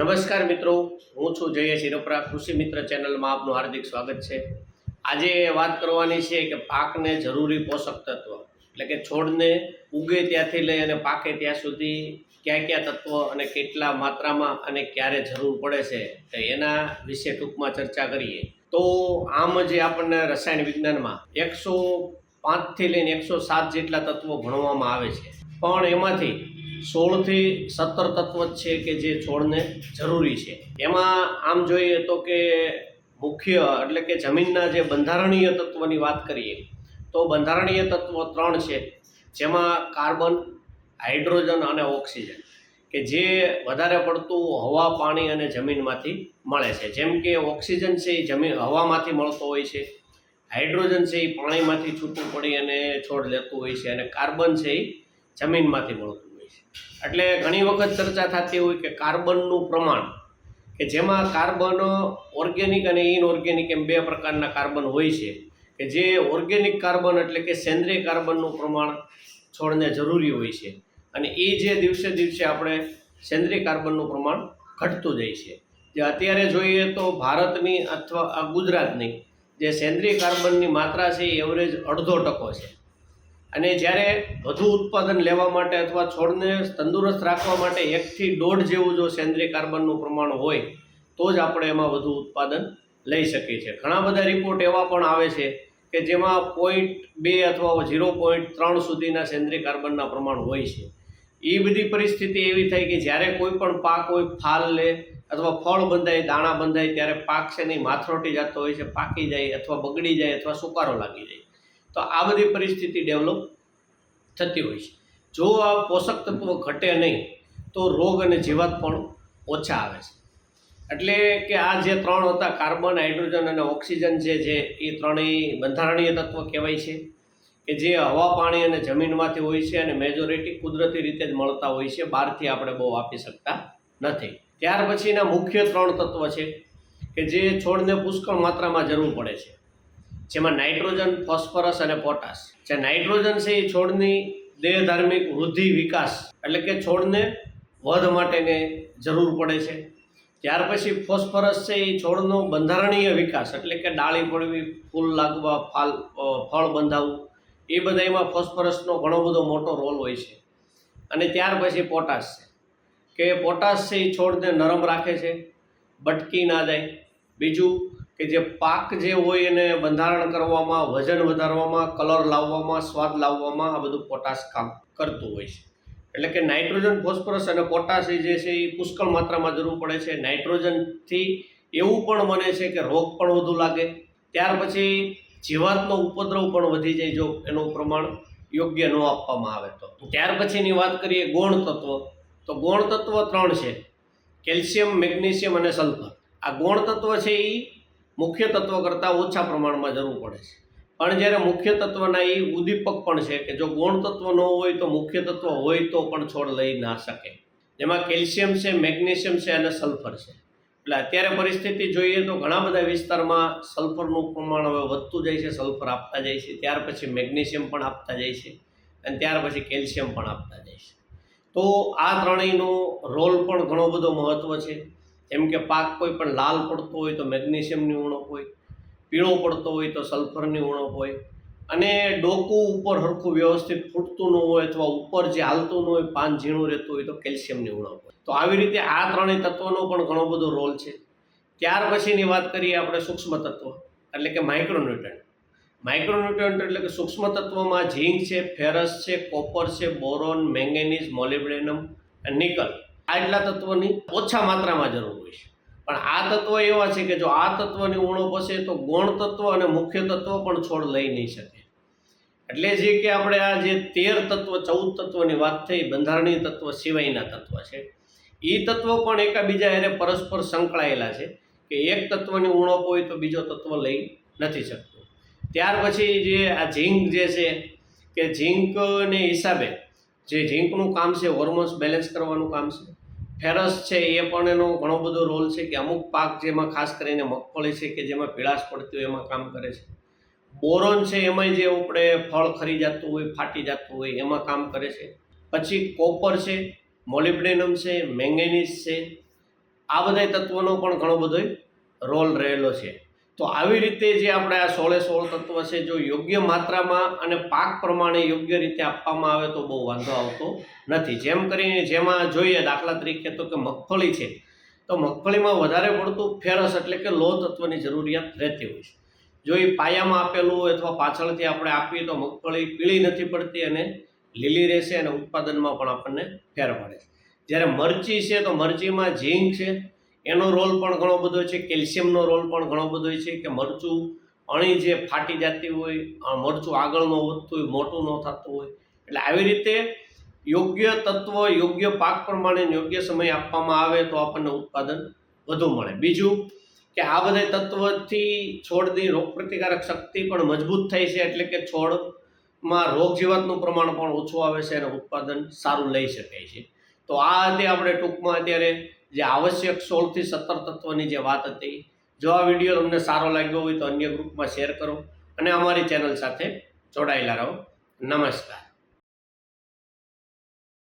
નમસ્કાર મિત્રો, હું છું જયેશ હિરોપરા કૃષિ મિત્ર ચેનલમાં આપનું હાર્દિક સ્વાગત છે. આજે વાત કરવાની છે કે પાકને જરૂરી પોષક તત્વ, એટલે કે છોડને ઉગે ત્યાંથી લઈ અને પાકે ત્યાં સુધી કયા કયા તત્વો અને કેટલા માત્રામાં અને ક્યારે જરૂર પડે છે, તો એના વિશે ટૂંકમાં ચર્ચા કરીએ. તો આમ જે આપણને રસાયણ વિજ્ઞાનમાં એકસો પાંચથી લઈને એકસો સાત જેટલા તત્વો ભણવામાં આવે છે. પણ એમાંથી સોળથી સત્તર તત્વ છે કે જે છોડને જરૂરી છે. એમાં આમ જોઈએ તો કે મુખ્ય એટલે કે જમીનના જે બંધારણીય તત્વની વાત કરીએ, તો બંધારણીય તત્વ ત્રણ છે, જેમાં કાર્બન, હાઇડ્રોજન અને ઓક્સિજન, કે જે વધારે પડતું હવા, પાણી અને જમીનમાંથી મળે છે. જેમ કે ઓક્સિજન છે એ જમીન હવામાંથી મળતો હોય છે, હાઇડ્રોજન છે એ પાણીમાંથી છૂટું પડી અને છોડ લેતું હોય છે, અને કાર્બન છે એ જમીનમાંથી મળતું એટલે ઘણી વખત ચર્ચા થતી હોય કે કાર્બનનું પ્રમાણ, કે જેમાં કાર્બન ઓર્ગેનિક અને ઇનઓર્ગેનિક એમ બે પ્રકારના કાર્બન હોય છે, કે જે ઓર્ગેનિક કાર્બન એટલે કે સેન્દ્રિય કાર્બનનું પ્રમાણ છોડને જરૂરી હોય છે. અને એ જે દિવસે દિવસે આપણે સેન્દ્રિય કાર્બનનું પ્રમાણ ઘટતું જાય છે. જે અત્યારે જોઈએ તો ભારતની અથવા ગુજરાતની જે સેન્દ્રિય કાર્બનની માત્રા છે એ એવરેજ અડધો ટકો છે. અને જ્યારે વધુ ઉત્પાદન લેવા માટે અથવા છોડને તંદુરસ્ત રાખવા માટે એકથી દોઢ જેવું જો સેન્દ્રિય કાર્બનનું પ્રમાણ હોય, તો જ આપણે એમાં વધુ ઉત્પાદન લઈ શકીએ છીએ. ઘણા બધા રિપોર્ટ એવા પણ આવે છે કે જેમાં પોઈન્ટ બે અથવા ઝીરો પોઈન્ટ ત્રણ સુધીના સેન્દ્રિય કાર્બનના પ્રમાણ હોય છે. એ બધી પરિસ્થિતિ એવી થાય કે જ્યારે કોઈ પણ પાક હોય, ફાલ લે અથવા ફળ બંધાય, દાણા બંધાય, ત્યારે પાક છે નહીં માથરોટી જતો હોય છે, પાકી જાય અથવા બગડી જાય અથવા સુકારો લાગી જાય. તો આ બધી પરિસ્થિતિ ડેવલપ થતી હોય છે. જો આ પોષક તત્વો ઘટે નહીં, તો રોગ અને જીવાત પણ ઓછા આવે છે. એટલે કે આ જે ત્રણ હતા, કાર્બન, હાઇડ્રોજન અને ઓક્સિજન છે, જે એ ત્રણેય બંધારણીય તત્વ કહેવાય છે, કે જે હવા, પાણી અને જમીનમાંથી હોય છે અને મેજોરિટી કુદરતી રીતે જ મળતા હોય છે. બહારથી આપણે બહુ આપી શકતા નથી. ત્યાર પછીના મુખ્ય ત્રણ તત્વ છે, કે જે છોડને પુષ્કળ માત્રામાં જરૂર પડે છે. જેમાં નાઇટ્રોજન, ફોસ્ફરસ અને પોટાશ. જે નાઇટ્રોજન છે એ છોડની દેહધાર્મિક વૃદ્ધિ, વિકાસ એટલે કે છોડને વધ માટેને જરૂર પડે છે. ત્યાર પછી ફોસ્ફરસ છે એ છોડનો બંધારણીય વિકાસ એટલે કે ડાળી પડવી ફૂલ લાગવા, ફાલ ફળ બંધાવવું, એ બધામાં ફોસ્ફરસનો ઘણો બધો મોટો રોલ હોય છે. અને ત્યાર પછી પોટાશ છે. કે પોટાશ છે એ છોડને નરમ રાખે છે, બટકી ના જાય બીજું કે જે પાક જે હોય એને બંધારણ કરવામાં, વજન વધારવામાં, કલર લાવવામાં, સ્વાદ લાવવામાં આ બધું પોટાશ કામ કરતું હોય છે. એટલે કે નાઇટ્રોજન, ફોસ્ફરસ અને પોટાશ જે છે એ પુષ્કળ માત્રામાં જરૂર પડે છે. નાઇટ્રોજનથી એવું પણ બને છે કે રોગ પણ વધુ લાગે. ત્યાર પછી જીવાતનો ઉપદ્રવ પણ વધી જાય જો એનું પ્રમાણ યોગ્ય ન આપવામાં આવે તો. ત્યાર પછીની વાત કરીએ ગૌણ તત્વ. તો ગૌણ તત્વ ત્રણ છે. કેલ્શિયમ, મેગ્નેશિયમ અને સલ્ફર. આ ગૌણ તત્વ છે એ મુખ્ય તત્વ કરતાં ઓછા પ્રમાણમાં જરૂર પડે છે. પણ જ્યારે મુખ્ય તત્વના એ ઉદ્દીપક પણ છે કે જો ગૌણ તત્વ ન હોય તો મુખ્ય તત્વ હોય તો પણ છોડ લઈ ના શકે. જેમાં કેલ્શિયમ છે, મેગ્નેશિયમ છે અને સલ્ફર છે. એટલે અત્યારે પરિસ્થિતિ જોઈએ તો ઘણા બધા વિસ્તારમાં સલ્ફરનું પ્રમાણ હવે વધતું જાય છે, સલ્ફર આપતા જાય છે. ત્યાર પછી મેગ્નેશિયમ પણ આપતા જાય છે અને ત્યાર પછી કેલ્શિયમ પણ આપતા જાય છે. તો આ ત્રણેયનો રોલ પણ ઘણો બધો મહત્ત્વ છે. જેમ કે પાક કોઈ પણ લાલ પડતો હોય તો મેગ્નેશિયમની ઉણપ હોય, પીળો પડતો હોય તો સલ્ફરની ઉણપ હોય. અને ડોકું ઉપર હરખું વ્યવસ્થિત ફૂટતું ન હોય અથવા ઉપર જે હાલતું ન હોય, પાન ઝીણું રહેતું હોય તો કેલ્શિયમની ઉણપ હોય. તો આવી રીતે આ ત્રણેય તત્વોનો પણ ઘણો બધો રોલ છે. ત્યાર પછીની વાત કરીએ આપણે સૂક્ષ્મ તત્વ, એટલે કે માઇક્રોન્યુટ્રન્ટ માઇક્રોન્યુટ્રન્ટ એટલે કે સૂક્ષ્મ તત્વમાં ઝીંક છે, ફેરસ છે, કોપર છે, બોરોન, મેંગેનીઝ મોલિબ્ડેનમ નિકલ આટલા તત્વોની ઓછા માત્રામાં જરૂર હોય છે. પણ આ તત્વો એવા છે કે જો આ તત્વની ઉણપ હશે તો ગૌણ તત્વ અને મુખ્ય તત્વ પણ છોડ લઈ નહીં શકે. એટલે જે કે આપણે આ જે તેર તત્વ, ચૌદ તત્વની વાત થઈ, બંધારણીય તત્વ સિવાયના તત્વ છે. એ તત્વો પણ એકાબીજા એને પરસ્પર સંકળાયેલા છે કે એક તત્વની ઉણપ હોય તો બીજો તત્વ લઈ નથી શકતો. ત્યાર પછી જે આ ઝીંક જે છે કે ઝીંકને હિસાબે જે ઝીંકનું કામ છે હોર્મોન્સ બેલેન્સ કરવાનું કામ છે. ફેરસ છે એ પણ એનો ઘણો બધો રોલ છે કે અમુક પાક જેમાં ખાસ કરીને મગફળી છે કે જેમાં પીળાશ પડતી હોય એમાં કામ કરે છે. બોરોન છે એમાં જે આપણે ફળ ખરી જતું હોય, ફાટી જતું હોય, એમાં કામ કરે છે. પછી કોપર છે, મોલિબ્ડેનમ છે, મેંગેનીઝ છે. આ બધા તત્વોનો પણ ઘણો બધો રોલ રહેલો છે. તો આવી રીતે જે આપણે આ સોળે સોળ તત્વ છે, જો યોગ્ય માત્રામાં અને પાક પ્રમાણે યોગ્ય રીતે આપવામાં આવે તો બહુ વાંધો આવતો નથી. જેમ કરીને જેમાં જોઈએ દાખલા તરીકે તો કે મગફળી છે, તો મગફળીમાં વધારે પડતું ફેરસ એટલે કે લોહ તત્વની જરૂરિયાત રહેતી હોય છે. જો એ પાયામાં આપેલું હોય અથવા પાછળથી આપણે આપીએ તો મગફળી પીળી નથી પડતી અને લીલી રહેશે અને ઉત્પાદનમાં પણ આપણને ફેર પડે છે. જ્યારે મરચી છે, તો મરચીમાં ઝીંક છે એનો રોલ પણ ઘણો બધો છે, કેલ્શિયમનો રોલ પણ ઘણો બધો છે કે મરચું, અણી જે ફાટી જતી હોય મરચું આગળ ન વધતું હોય, મોટું ન થતું હોય. એટલે આવી રીતે યોગ્ય તત્વ, યોગ્ય પાક પ્રમાણે યોગ્ય સમય આપવામાં આવે તો આપણને ઉત્પાદન વધુ મળે. બીજું કે આ બધા તત્વથી છોડની રોગપ્રતિકારક શક્તિ પણ મજબૂત થાય છે, એટલે કે છોડમાં રોગ જીવાતનું પ્રમાણ પણ ઓછું આવે છે અને ઉત્પાદન સારું લઈ શકાય છે. તો આ હતી આપણે ટૂંકમાં અત્યારે જે આવશ્યક સોળથી સત્તર તત્વની જે વાત હતી, જો આ વીડિયો તમને સારો લાગ્યો હોય તો અન્ય ગ્રુપમાં શેર કરો અને અમારી ચેનલ સાથે જોડાયેલા રહો. નમસ્કાર.